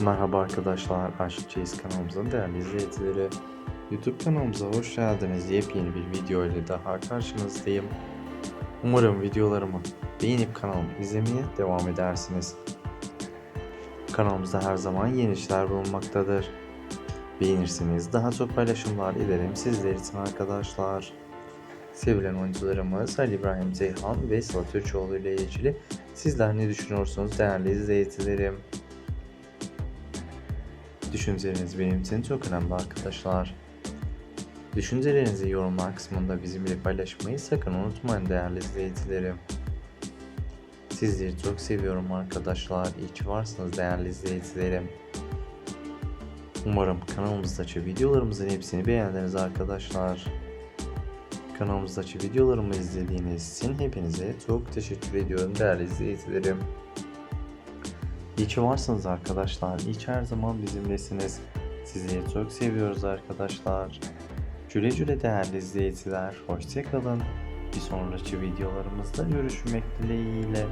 Merhaba arkadaşlar, Aşık Çeyiz kanalımızın değerli izleyicileri. YouTube kanalımıza hoş geldiniz. Yepyeni bir video ile daha karşınızdayım. Umarım videolarımı beğenip kanalımı izlemeye devam edersiniz. Kanalımızda her zaman yeni işler bulunmaktadır. Beğenirseniz daha çok paylaşımlar ederim sizler için arkadaşlar. Sevilen oyuncularımız Ali İbrahim Zeyhan ve Sıla Türkoğlu ile ilgili sizler ne düşünüyorsunuz değerli izleyicilerim? Düşünceleriniz benim için çok önemli arkadaşlar. Düşüncelerinizi yorumlar kısmında bizimle paylaşmayı sakın unutmayın değerli izleyicilerim. Sizleri çok seviyorum arkadaşlar. İyi ki varsınız değerli izleyicilerim. Umarım kanalımızdaki videolarımızın hepsini beğendiniz arkadaşlar. Kanalımızdaki videolarımı izlediğiniz için hepinize çok teşekkür ediyorum değerli izleyicilerim. İyi ki varsınız arkadaşlar. İyi ki her zaman bizimlesiniz. Sizleri çok seviyoruz arkadaşlar. Güle güle değerli izleyiciler. Hoşçakalın. Bir sonraki videolarımızda görüşmek dileğiyle.